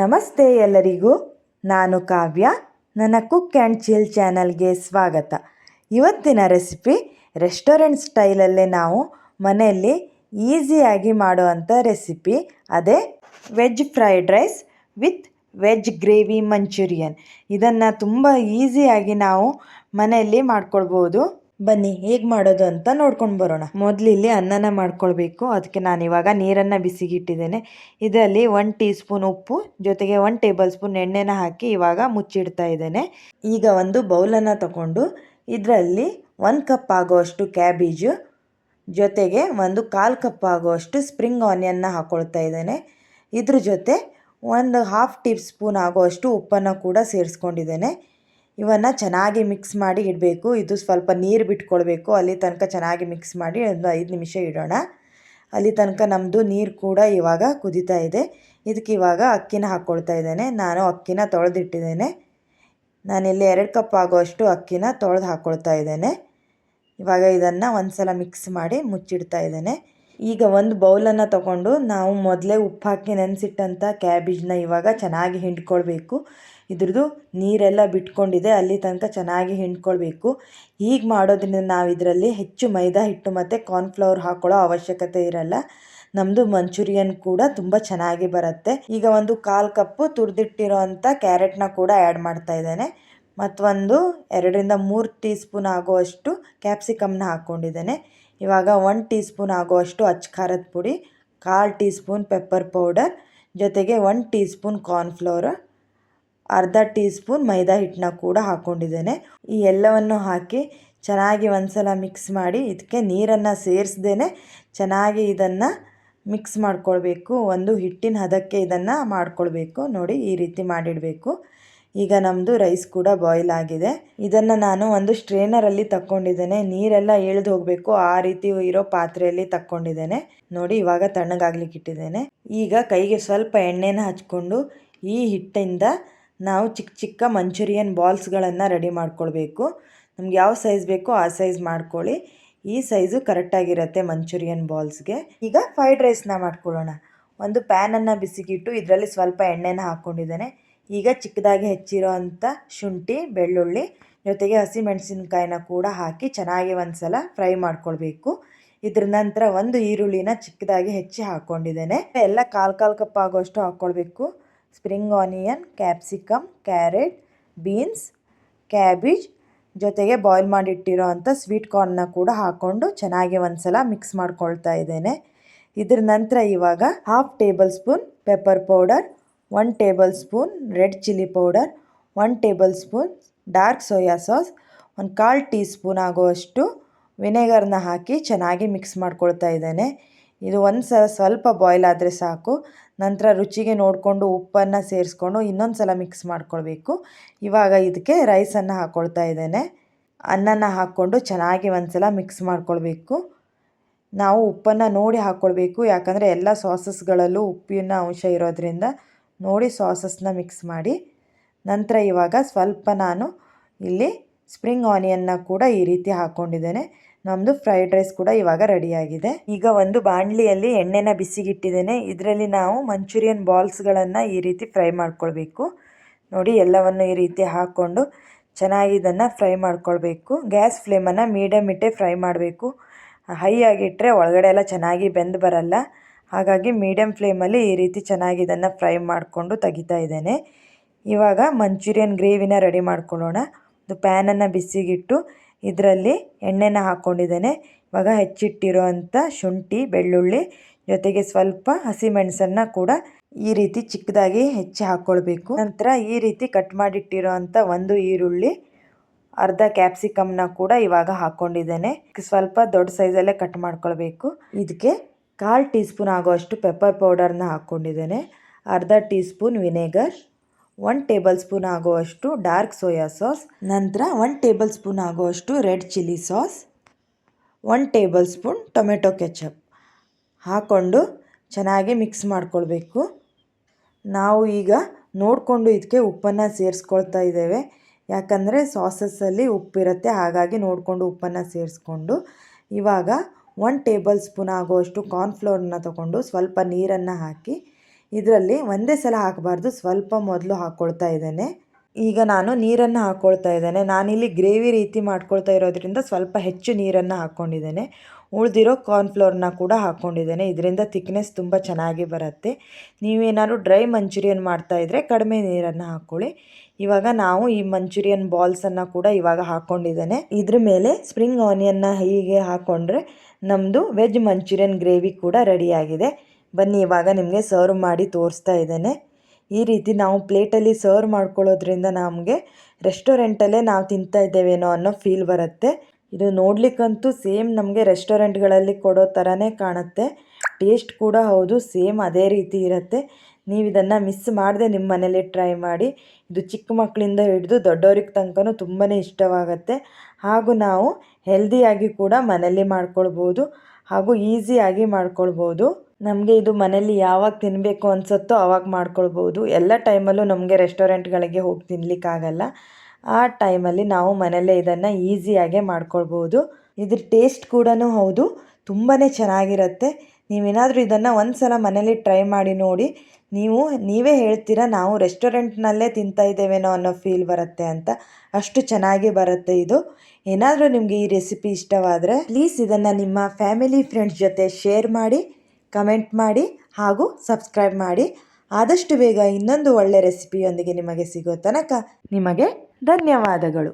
ನಮಸ್ತೆ ಎಲ್ಲರಿಗೂ, ನಾನು ಕಾವ್ಯ, ನನ್ನ ಕುಕ್ ಆ್ಯಂಡ್ ಚಿಲ್ ಚಾನಲ್ಗೆ ಸ್ವಾಗತ. ಇವತ್ತಿನ ರೆಸಿಪಿ ರೆಸ್ಟೋರೆಂಟ್ ಸ್ಟೈಲಲ್ಲೇ ನಾವು ಮನೆಯಲ್ಲಿ ಈಸಿಯಾಗಿ ಮಾಡುವಂಥ ರೆಸಿಪಿ. ಅದೇ veg fried rice with veg gravy manchurian. ಇದನ್ನು ತುಂಬ ಈಸಿಯಾಗಿ ನಾವು ಮನೆಯಲ್ಲಿ ಮಾಡ್ಕೊಳ್ಬೋದು. ಬನ್ನಿ, ಹೇಗೆ ಮಾಡೋದು ಅಂತ ನೋಡ್ಕೊಂಡು ಬರೋಣ. ಮೊದಲು ಇಲ್ಲಿ ಅನ್ನನ ಮಾಡ್ಕೊಳ್ಬೇಕು. ಅದಕ್ಕೆ ನಾನು ಇವಾಗ ನೀರನ್ನು ಬಿಸಿಗಿಟ್ಟಿದ್ದೇನೆ. ಇದರಲ್ಲಿ ಒನ್ ಟೀ ಸ್ಪೂನ್ ಉಪ್ಪು, ಜೊತೆಗೆ ಒನ್ ಟೇಬಲ್ ಸ್ಪೂನ್ ಎಣ್ಣೆನ ಹಾಕಿ ಇವಾಗ ಮುಚ್ಚಿಡ್ತಾ ಇದ್ದೇನೆ. ಈಗ ಒಂದು ಬೌಲನ್ನು ತಗೊಂಡು ಇದರಲ್ಲಿ ಒಂದು ಕಪ್ ಆಗೋಷ್ಟು ಕ್ಯಾಬೇಜು, ಜೊತೆಗೆ ಒಂದು ಕಾಲು ಕಪ್ ಆಗುವಷ್ಟು ಸ್ಪ್ರಿಂಗ್ ಆನಿಯನ್ನ ಹಾಕ್ಕೊಳ್ತಾ ಇದ್ದೇನೆ. ಇದ್ರ ಜೊತೆ ಒಂದು ಹಾಫ್ ಟೀ ಸ್ಪೂನ್ ಆಗೋಷ್ಟು ಉಪ್ಪನ್ನು ಕೂಡ ಸೇರಿಸ್ಕೊಂಡಿದ್ದೇನೆ. ಇವನ್ನು ಚೆನ್ನಾಗಿ ಮಿಕ್ಸ್ ಮಾಡಿ ಇಡಬೇಕು. ಇದು ಸ್ವಲ್ಪ ನೀರು ಬಿಟ್ಕೊಳ್ಬೇಕು. ಅಲ್ಲಿ ತನಕ ಚೆನ್ನಾಗಿ ಮಿಕ್ಸ್ ಮಾಡಿ ಒಂದು ಐದು ನಿಮಿಷ ಇಡೋಣ. ಅಲ್ಲಿ ತನಕ ನಮ್ಮದು ನೀರು ಕೂಡ ಇವಾಗ ಕುದೀತಾ ಇದೆ. ಇದಕ್ಕೆ ಇವಾಗ ಅಕ್ಕಿನ ಹಾಕ್ಕೊಳ್ತಾ ಇದ್ದೇನೆ. ನಾನು ಅಕ್ಕಿನ ತೊಳೆದಿಟ್ಟಿದ್ದೇನೆ. ನಾನಿಲ್ಲಿ ಎರಡು ಕಪ್ ಆಗೋಷ್ಟು ಅಕ್ಕಿನ ತೊಳೆದು ಹಾಕ್ಕೊಳ್ತಾ ಇದ್ದೇನೆ. ಇವಾಗ ಇದನ್ನು ಒಂದು ಸಲ ಮಿಕ್ಸ್ ಮಾಡಿ ಮುಚ್ಚಿಡ್ತಾ ಇದ್ದೇನೆ. ಈಗ ಒಂದು ಬೌಲನ್ನು ತಗೊಂಡು ನಾವು ಮೊದಲೇ ಉಪ್ಪು ಹಾಕಿ ನೆನೆಸಿಟ್ಟಂಥ ಕ್ಯಾಬೇಜ್ನ ಇವಾಗ ಚೆನ್ನಾಗಿ ಹಿಂಡ್ಕೊಳ್ಬೇಕು. ಇದ್ರದ್ದು ನೀರೆಲ್ಲ ಬಿಟ್ಕೊಂಡಿದೆ, ಅಲ್ಲಿ ತನಕ ಚೆನ್ನಾಗಿ ಹಿಂಡ್ಕೊಳ್ಬೇಕು. ಹೀಗೆ ಮಾಡೋದ್ರಿಂದ ನಾವು ಇದರಲ್ಲಿ ಹೆಚ್ಚು ಮೈದಾ ಹಿಟ್ಟು ಮತ್ತು ಕಾರ್ನ್ಫ್ಲವರ್ ಹಾಕೊಳ್ಳೋ ಅವಶ್ಯಕತೆ ಇರಲ್ಲ. ನಮ್ಮದು ಮಂಚೂರಿಯನ್ ಕೂಡ ತುಂಬ ಚೆನ್ನಾಗಿ ಬರುತ್ತೆ. ಈಗ ಒಂದು ಕಾಲು ಕಪ್ಪು ತುರಿದಿಟ್ಟಿರೋ ಅಂಥ ಕ್ಯಾರೆಟ್ನ ಕೂಡ ಆ್ಯಡ್ ಮಾಡ್ತಾ ಇದ್ದೇನೆ. ಮತ್ತೊಂದು ಎರಡರಿಂದ ಮೂರು ಟೀ ಸ್ಪೂನ್ ಆಗುವಷ್ಟು ಕ್ಯಾಪ್ಸಿಕಮ್ನ ಹಾಕ್ಕೊಂಡಿದ್ದೇನೆ ಇವಾಗ ಒನ್ ಟೀ ಸ್ಪೂನ್ ಆಗುವಷ್ಟು ಅಚ್ಚ ಖಾರದ ಪುಡಿ, ಕಾಲು ಟೀ ಸ್ಪೂನ್ ಪೆಪ್ಪರ್ ಪೌಡರ್, ಜೊತೆಗೆ ಒನ್ ಟೀ ಸ್ಪೂನ್ ಕಾರ್ನ್ಫ್ಲವರ್ ಅರ್ಧ ಟೀ ಸ್ಪೂನ್ ಮೈದಾ ಹಿಟ್ಟನ್ನ ಕೂಡ ಹಾಕ್ಕೊಂಡಿದ್ದೇನೆ. ಈ ಎಲ್ಲವನ್ನು ಹಾಕಿ ಚೆನ್ನಾಗಿ ಒಂದ್ಸಲ ಮಿಕ್ಸ್ ಮಾಡಿ ಇದಕ್ಕೆ ನೀರನ್ನು ಸೇರಿಸ್ದೇ ಚೆನ್ನಾಗಿ ಇದನ್ನು ಮಿಕ್ಸ್ ಮಾಡ್ಕೊಳ್ಬೇಕು. ಒಂದು ಹಿಟ್ಟಿನ ಹದಕ್ಕೆ ಇದನ್ನು ಮಾಡ್ಕೊಳ್ಬೇಕು. ನೋಡಿ ಈ ರೀತಿ ಮಾಡಿಡಬೇಕು. ಈಗ ನಮ್ಮದು ರೈಸ್ ಕೂಡ ಬಾಯ್ಲ್ ಆಗಿದೆ. ಇದನ್ನು ನಾನು ಒಂದು ಸ್ಟ್ರೇನರಲ್ಲಿ ತಕ್ಕೊಂಡಿದ್ದೇನೆ. ನೀರೆಲ್ಲ ಇಳಿದು ಹೋಗಬೇಕು. ಆ ರೀತಿ ಇರೋ ಪಾತ್ರೆಯಲ್ಲಿ ತಕ್ಕೊಂಡಿದ್ದೇನೆ. ನೋಡಿ, ಇವಾಗ ತಣ್ಣಗಾಗ್ಲಿಕ್ಕೆ ಇಟ್ಟಿದ್ದೇನೆ. ಈಗ ಕೈಗೆ ಸ್ವಲ್ಪ ಎಣ್ಣೆನ ಹಚ್ಕೊಂಡು ಈ ಹಿಟ್ಟಿಂದ ನಾವು ಚಿಕ್ಕ ಚಿಕ್ಕ ಮಂಚೂರಿಯನ್ ಬಾಲ್ಸ್ಗಳನ್ನು ರೆಡಿ ಮಾಡ್ಕೊಳ್ಬೇಕು. ನಮ್ಗೆ ಯಾವ ಸೈಜ್ ಬೇಕೋ ಆ ಸೈಜ್ ಮಾಡ್ಕೊಳ್ಳಿ. ಈ ಸೈಜು ಕರೆಕ್ಟಾಗಿರುತ್ತೆ ಮಂಚೂರಿಯನ್ ಬಾಲ್ಸ್ಗೆ ಈಗ ಫ್ರೈಡ್ ರೈಸ್ನ ಮಾಡ್ಕೊಳ್ಳೋಣ. ಒಂದು ಪ್ಯಾನನ್ನು ಬಿಸಿಗಿಟ್ಟು ಇದರಲ್ಲಿ ಸ್ವಲ್ಪ ಎಣ್ಣೆನ ಹಾಕ್ಕೊಂಡಿದ್ದೇನೆ ಈಗ ಚಿಕ್ಕದಾಗಿ ಹೆಚ್ಚಿರೋ ಅಂಥ ಶುಂಠಿ, ಬೆಳ್ಳುಳ್ಳಿ, ಜೊತೆಗೆ ಹಸಿಮೆಣಸಿನ್ಕಾಯಿನ ಕೂಡ ಹಾಕಿ ಚೆನ್ನಾಗಿ ಒಂದು ಸಲ ಫ್ರೈ ಮಾಡ್ಕೊಳ್ಬೇಕು. ಇದ್ರ ನಂತರ ಒಂದು ಈರುಳ್ಳಿನ ಚಿಕ್ಕದಾಗಿ ಹೆಚ್ಚಿ ಹಾಕ್ಕೊಂಡಿದ್ದೇನೆ ಎಲ್ಲ ಕಾಲು ಕಾಲು ಕಪ್ ಆಗೋಷ್ಟು ಹಾಕ್ಕೊಳ್ಬೇಕು spring onion, capsicum, carrot, beans, cabbage, ಜೊತೆಗೆ ಬಾಯ್ಲ್ ಮಾಡಿಟ್ಟಿರೋ ಅಂಥ ಸ್ವೀಟ್ ಕಾರ್ನ್ನ ಕೂಡ ಹಾಕ್ಕೊಂಡು ಚೆನ್ನಾಗಿ ಒಂದು ಸಲ ಮಿಕ್ಸ್ ಮಾಡ್ಕೊಳ್ತಾ ಇದ್ದೇನೆ. ಇದ್ರ ನಂತರ ಇವಾಗ half table spoon pepper powder one table spoon red chilli powder, one table spoon dark soy sauce, ಒಂದು ಕಾಲು ಟೀ ಸ್ಪೂನ್ ಆಗುವಷ್ಟು ವಿನೆಗರ್ನ ಹಾಕಿ ಚೆನ್ನಾಗಿ ಮಿಕ್ಸ್ ಮಾಡ್ಕೊಳ್ತಾ ಇದ್ದೇನೆ. ಇದು ಒಂದು ಸಲ ಸ್ವಲ್ಪ ಬಾಯ್ಲ್ ಆದರೆ ಸಾಕು. ನಂತರ ರುಚಿಗೆ ನೋಡಿಕೊಂಡು ಉಪ್ಪನ್ನು ಸೇರಿಸ್ಕೊಂಡು ಇನ್ನೊಂದು ಸಲ ಮಿಕ್ಸ್ ಮಾಡ್ಕೊಳ್ಬೇಕು. ಇವಾಗ ಇದಕ್ಕೆ ರೈಸನ್ನು ಹಾಕ್ಕೊಳ್ತಾ ಇದ್ದೇನೆ. ಅನ್ನನ ಹಾಕ್ಕೊಂಡು ಚೆನ್ನಾಗಿ ಒಂದು ಸಲ ಮಿಕ್ಸ್ ಮಾಡ್ಕೊಳ್ಬೇಕು. ನಾವು ಉಪ್ಪನ್ನು ನೋಡಿ ಹಾಕ್ಕೊಳ್ಬೇಕು ಯಾಕಂದರೆ ಎಲ್ಲ ಸಾಸಸ್ಗಳಲ್ಲೂ ಉಪ್ಪಿನ ಅಂಶ ಇರೋದ್ರಿಂದ ನೋಡಿ ಸಾಸಸ್ನ ಮಿಕ್ಸ್ ಮಾಡಿ. ನಂತರ ಇವಾಗ ಸ್ವಲ್ಪ ನಾನು ಇಲ್ಲಿ ಸ್ಪ್ರಿಂಗ್ ಆನಿಯನ್ನ ಕೂಡ ಈ ರೀತಿ ಹಾಕ್ಕೊಂಡಿದ್ದೇನೆ ನಮ್ಮದು ಫ್ರೈಡ್ ರೈಸ್ ಕೂಡ ಇವಾಗ ರೆಡಿಯಾಗಿದೆ. ಈಗ ಒಂದು ಬಾಣಲಿಯಲ್ಲಿ ಎಣ್ಣೆನ ಬಿಸಿಗಿಟ್ಟಿದ್ದೇನೆ. ಇದರಲ್ಲಿ ನಾವು ಮಂಚೂರಿಯನ್ ಬಾಲ್ಸ್ಗಳನ್ನು ಈ ರೀತಿ ಫ್ರೈ ಮಾಡ್ಕೊಳ್ಬೇಕು. ನೋಡಿ ಎಲ್ಲವನ್ನು ಈ ರೀತಿ ಹಾಕ್ಕೊಂಡು ಚೆನ್ನಾಗಿ ಇದನ್ನು ಫ್ರೈ ಮಾಡ್ಕೊಳ್ಬೇಕು. ಗ್ಯಾಸ್ ಫ್ಲೇಮನ್ನು ಮೀಡಿಯಮ್ ಇಟ್ಟೆ ಫ್ರೈ ಮಾಡಬೇಕು. ಹೈ ಆಗಿಟ್ಟರೆ ಒಳಗಡೆ ಎಲ್ಲ ಚೆನ್ನಾಗಿ ಬೆಂದು ಬರಲ್ಲ. ಹಾಗಾಗಿ ಮೀಡಿಯಮ್ ಫ್ಲೇಮಲ್ಲಿ ಈ ರೀತಿ ಚೆನ್ನಾಗಿ ಇದನ್ನು ಫ್ರೈ ಮಾಡಿಕೊಂಡು ತೆಗಿತಾ ಇದ್ದೇನೆ. ಇವಾಗ ಮಂಚೂರಿಯನ್ ಗ್ರೇವಿನ ರೆಡಿ ಮಾಡ್ಕೊಳ್ಳೋಣ. ಒಂದು ಪ್ಯಾನನ್ನು ಬಿಸಿಗಿಟ್ಟು ಇದರಲ್ಲಿ ಎಣ್ಣೆನ ಹಾಕ್ಕೊಂಡಿದ್ದೇನೆ ಇವಾಗ ಹೆಚ್ಚಿಟ್ಟಿರೋ ಅಂಥ ಶುಂಠಿ, ಬೆಳ್ಳುಳ್ಳಿ ಜೊತೆಗೆ ಸ್ವಲ್ಪ ಹಸಿಮೆಣಸನ್ನು ಕೂಡ ಈ ರೀತಿ ಚಿಕ್ಕದಾಗಿ ಹೆಚ್ಚಿ ಹಾಕ್ಕೊಳ್ಬೇಕು ನಂತರ ಈ ರೀತಿ ಕಟ್ ಮಾಡಿಟ್ಟಿರೋ ಅಂಥ ಒಂದು ಈರುಳ್ಳಿ, ಅರ್ಧ ಕ್ಯಾಪ್ಸಿಕಮ್ನ ಕೂಡ ಇವಾಗ ಹಾಕ್ಕೊಂಡಿದ್ದೇನೆ ಸ್ವಲ್ಪ ದೊಡ್ಡ ಸೈಜಲ್ಲೇ ಕಟ್ ಮಾಡ್ಕೊಳ್ಬೇಕು. ಇದಕ್ಕೆ ಕಾಲು ಟೀ ಸ್ಪೂನ್ ಆಗೋಷ್ಟು ಪೆಪ್ಪರ್ ಪೌಡರ್ನ ಹಾಕ್ಕೊಂಡಿದ್ದೇನೆ. ಅರ್ಧ tea spoon vinegar one table spoon ಆಗೋವಷ್ಟು dark soya sauce ನಂತರ ಒನ್ ಟೇಬಲ್ ಸ್ಪೂನ್ ಆಗುವಷ್ಟು red chilli sauce one table spoon tomato ketchup ಹಾಕ್ಕೊಂಡು ಚೆನ್ನಾಗಿ ಮಿಕ್ಸ್ ಮಾಡ್ಕೊಳ್ಬೇಕು. ನಾವು ಈಗ ನೋಡಿಕೊಂಡು ಇದಕ್ಕೆ ಉಪ್ಪನ್ನು ಸೇರಿಸ್ಕೊಳ್ತಾ ಇದ್ದೇವೆ. ಯಾಕಂದರೆ ಸಾಸಸ್ಸಲ್ಲಿ ಉಪ್ಪಿರುತ್ತೆ, ಹಾಗಾಗಿ ನೋಡಿಕೊಂಡು ಉಪ್ಪನ್ನು ಸೇರಿಸ್ಕೊಂಡು ಇವಾಗ ಒನ್ ಟೇಬಲ್ ಸ್ಪೂನ್ ಆಗುವಷ್ಟು ಕಾರ್ನ್ಫ್ಲೋರ್ನ ತಗೊಂಡು ಸ್ವಲ್ಪ ನೀರನ್ನು ಹಾಕಿ, ಇದರಲ್ಲಿ ಒಂದೇ ಸಲ ಹಾಕಬಾರ್ದು, ಸ್ವಲ್ಪ ಮೊದಲು ಹಾಕ್ಕೊಳ್ತಾ ಇದ್ದೇನೆ. ಈಗ ನಾನು ನೀರನ್ನು ಹಾಕ್ಕೊಳ್ತಾ ಇದ್ದೇನೆ. ನಾನಿಲ್ಲಿ ಗ್ರೇವಿ ರೀತಿ ಮಾಡ್ಕೊಳ್ತಾ ಇರೋದ್ರಿಂದ ಸ್ವಲ್ಪ ಹೆಚ್ಚು ನೀರನ್ನು ಹಾಕ್ಕೊಂಡಿದ್ದೇನೆ ಉಳಿದಿರೋ ಕಾರ್ನ್ಫ್ಲೋರ್ನ ಕೂಡ ಹಾಕ್ಕೊಂಡಿದ್ದೇನೆ ಇದರಿಂದ ತಿಕ್ನೆಸ್ ತುಂಬ ಚೆನ್ನಾಗಿ ಬರುತ್ತೆ. ನೀವೇನಾದ್ರು ಡ್ರೈ ಮಂಚೂರಿಯನ್ ಮಾಡ್ತಾಯಿದ್ರೆ ಕಡಿಮೆ ನೀರನ್ನು ಹಾಕ್ಕೊಳ್ಳಿ ಇವಾಗ ನಾವು ಈ ಮಂಚೂರಿಯನ್ ಬಾಲ್ಸನ್ನು ಕೂಡ ಇವಾಗ ಹಾಕ್ಕೊಂಡಿದ್ದೇನೆ ಇದ್ರ ಮೇಲೆ ಸ್ಪ್ರಿಂಗ್ ಆನಿಯನ್ನ ಹೀಗೆ ಹಾಕ್ಕೊಂಡ್ರೆ ನಮ್ಮದು ವೆಜ್ ಮಂಚೂರಿಯನ್ ಗ್ರೇವಿ ಕೂಡ ರೆಡಿಯಾಗಿದೆ ಬನ್ನಿ, ಇವಾಗ ನಿಮಗೆ ಸರ್ವ್ ಮಾಡಿ ತೋರಿಸ್ತಾ ಇದ್ದೇನೆ. ಈ ರೀತಿ ನಾವು ಪ್ಲೇಟಲ್ಲಿ ಸರ್ವ್ ಮಾಡ್ಕೊಳ್ಳೋದ್ರಿಂದ ನಮಗೆ ರೆಸ್ಟೋರೆಂಟಲ್ಲೇ ನಾವು ತಿಂತಾ ಇದ್ದೇವೇನೋ ಅನ್ನೋ ಫೀಲ್ ಬರುತ್ತೆ. ಇದು ನೋಡ್ಲಿಕ್ಕಂತೂ ಸೇಮ್ ನಮಗೆ ರೆಸ್ಟೋರೆಂಟ್ಗಳಲ್ಲಿ ಕೊಡೋ ಥರನೇ ಕಾಣುತ್ತೆ. ಟೇಸ್ಟ್ ಕೂಡ ಹೌದು, ಸೇಮ್ ಅದೇ ರೀತಿ ಇರುತ್ತೆ. ನೀವು ಇದನ್ನು ಮಿಸ್ ಮಾಡದೆ ನಿಮ್ಮ ಮನೇಲಿ ಟ್ರೈ ಮಾಡಿ. ಇದು ಚಿಕ್ಕ ಮಕ್ಕಳಿಂದ ಹಿಡಿದು ದೊಡ್ಡವ್ರಿಗೆ ತನಕನೂ ತುಂಬಾ ಇಷ್ಟವಾಗುತ್ತೆ. ಹಾಗೂ ನಾವು ಹೆಲ್ದಿಯಾಗಿ ಕೂಡ ಮನೇಲಿ ಮಾಡ್ಕೊಳ್ಬೋದು ಹಾಗೂ ಈಸಿಯಾಗಿ ಮಾಡ್ಕೊಳ್ಬೋದು. ನಮಗೆ ಇದು ಮನೇಲಿ ಯಾವಾಗ ತಿನ್ನಬೇಕು ಅನಿಸುತ್ತೋ ಆವಾಗ ಮಾಡ್ಕೊಳ್ಬೋದು. ಎಲ್ಲ ಟೈಮಲ್ಲೂ ನಮಗೆ ರೆಸ್ಟೋರೆಂಟ್ಗಳಿಗೆ ಹೋಗಿ ತಿನ್ನಲಿಕ್ಕಾಗಲ್ಲ ಆ ಟೈಮಲ್ಲಿ ನಾವು ಮನೆಯಲ್ಲೇ ಇದನ್ನು ಈಸಿಯಾಗೆ ಮಾಡ್ಕೊಳ್ಬೋದು. ಇದ್ರ ಟೇಸ್ಟ್ ಕೂಡ ಹೌದು ತುಂಬಾ ಚೆನ್ನಾಗಿರುತ್ತೆ. ನೀವೇನಾದರೂ ಇದನ್ನು ಒಂದು ಸಲ ಮನೇಲಿ ಟ್ರೈ ಮಾಡಿ ನೋಡಿ. ನೀವು, ನೀವೇ ಹೇಳ್ತೀರಾ ನಾವು ರೆಸ್ಟೋರೆಂಟ್ನಲ್ಲೇ ತಿಂತಾ ಇದ್ದೇವೇನೋ ಅನ್ನೋ ಫೀಲ್ ಬರುತ್ತೆ ಅಂತ. ಅಷ್ಟು ಚೆನ್ನಾಗಿ ಬರುತ್ತೆ ಇದು. ಏನಾದರೂ ನಿಮಗೆ ಈ ರೆಸಿಪಿ ಇಷ್ಟವಾದರೆ ಪ್ಲೀಸ್ ಇದನ್ನು ನಿಮ್ಮ ಫ್ಯಾಮಿಲಿ ಫ್ರೆಂಡ್ಸ್ ಜೊತೆ ಶೇರ್ ಮಾಡಿ. ಕಮೆಂಟ್ ಮಾಡಿ ಹಾಗೂ ಸಬ್ಸ್ಕ್ರೈಬ್ ಮಾಡಿ. ಆದಷ್ಟು ಬೇಗ ಇನ್ನೊಂದು ಒಳ್ಳೆ ರೆಸಿಪಿಯೊಂದಿಗೆ ನಿಮಗೆ ಸಿಗೋ ತನಕ ನಿಮಗೆ ಧನ್ಯವಾದಗಳು.